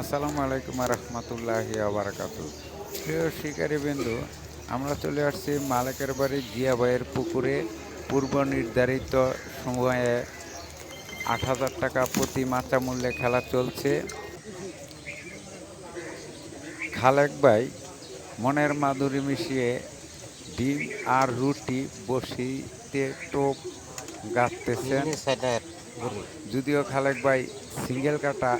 আসসালামু আলাইকুম রহমতুল্লাহি আবরাকাত প্রিয় শিকারী বিন্দু আমরা চলে আসছি মালিকের বাড়ি জিয়া ভাইয়ের পুকুরে। পূর্ব নির্ধারিত সময়ে আট হাজার টাকা প্রতি মাচা মূল্যে খেলা চলছে। খালেক ভাই মনের মাধুরী মিশিয়ে ডিম আর রুটি বসিতে টোপ গাঁথতেছেন। যদিও খালেক ভাই সিঙ্গেল কাটা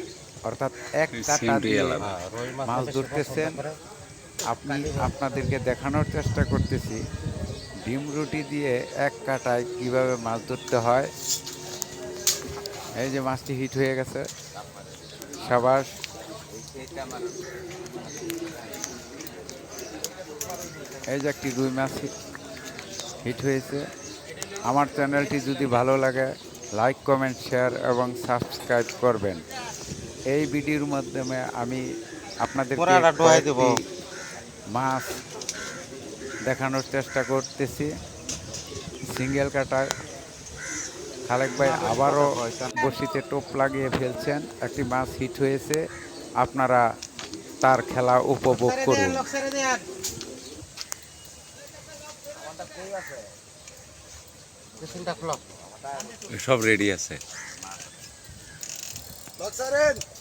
অর্থাৎ এক কাটা দিয়ে মাছ ধরতেছেন। আপনি আপনাদেরকে দেখানোর চেষ্টা করতেছি। ডিম রুটি দিয়ে এক কাটায় কীভাবে মাছ ধরতে হয়। এই যে মাছটি হিট হয়ে গেছে। সাবাস। এই যে একটি রুই মাছ হিট হয়েছে। আমার চ্যানেলটি যদি ভালো লাগে লাইক কমেন্ট শেয়ার এবং সাবস্ক্রাইব করবেন। এই ভিডিওর মাধ্যমে আমি আপনাদের। মাছ দেখানোর চেষ্টা করতেছি। সিঙ্গেল কাটা খালেক ভাই আবারও বসিতে টোপ লাগিয়ে ফেলছেন। একটি মাছ হিট হয়েছে। আপনারা তার খেলা উপভোগ করুন। সব রেডি আছে। Baksa rin!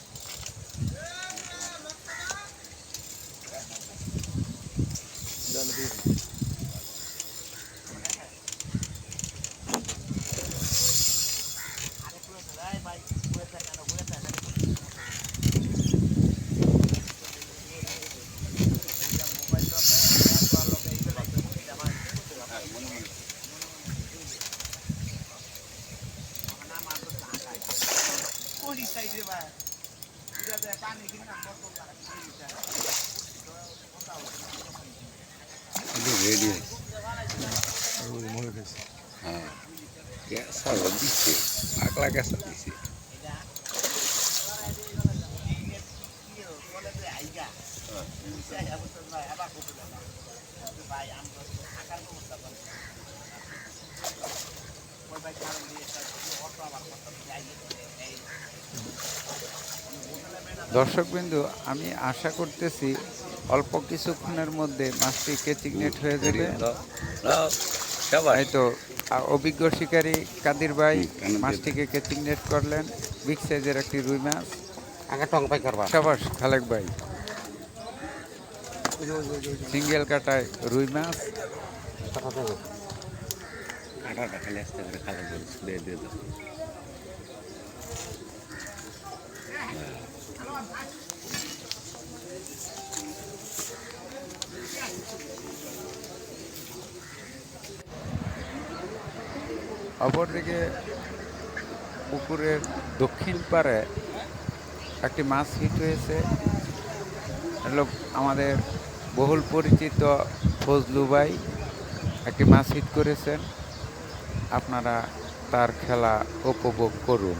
রেডি হ্যাঁ গ্যাস দিচ্ছে পাগলা গ্যাস দিচ্ছে দর্শকবিন্দু আমি আশা করতেছি অল্প কিছুক্ষণের মধ্যে মাছটি কেচিং নেট হয়ে যাবে। তো অভিজ্ঞ শিকারী কাদির ভাই মাছটিকে কেচিং নেট করলেন। বিগ সাইজের একটি রুই মাছ। সাবাস খালেক ভাই। সিঙ্গেল কাটায় রুই মাছ। কাঁটাটা খালি আসতে করে খালি দিয়ে দিয়ে দাও। অপরদিকে পুকুরের দক্ষিণ পারে একটি মাছ হিট হয়েছে। হলো আমাদের বহুল পরিচিত ফজলু ভাই, একটি মাছ হিট করেছেন। আপনারা তার খেলা উপভোগ করুন।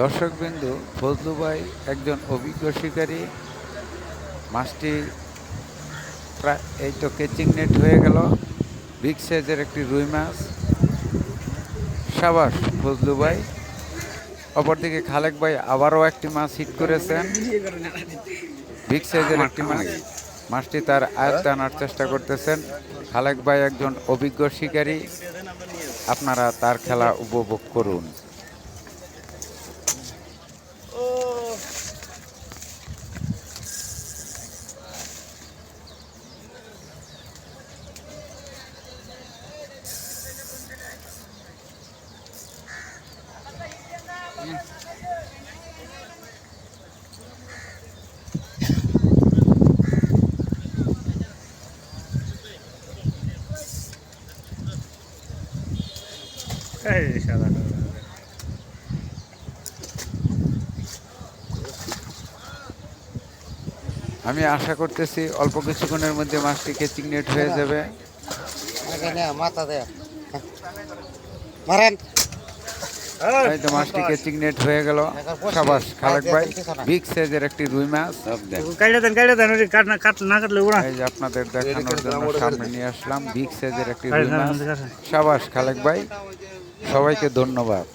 দর্শকবিন্দু, ফজলু ভাই একজন অভিজ্ঞ শিকারী। মাছটি প্রায় এই তো কেচিং নেট হয়ে গেল। বিগ সাইজের একটি রুই মাছ। সাবাস, ফজলু ভাই। অপরদিকে খালেক ভাই আবারও একটি মাছ হিট করেছেন। বিগ সাইজের একটি মাছ। মাছটি তার আয়ত্তে আনার চেষ্টা করতেছেন। খালেক ভাই একজন অভিজ্ঞ শিকারী। আপনারা তার খেলা উপভোগ করুন। আমি আশা করতেছি অল্প কিছুক্ষণের মধ্যে মাছটি কেচিং নেট হয়ে যাবে। মাথা দে মারেন। এই তো মাছটি কেচিং নেট হয়ে গেল। সাবাস খালেক ভাই বিগ সাইজের একটি রুই মাছ। দেন দেন কাট না কাট না কাটলে উড়া এই যে আপনাদের দেখানোর জন্য সামনে নিয়ে আসলাম বিগ সাইজের একটি রুই মাছ। সাবাস খালেক ভাই সবাইকে ধন্যবাদ।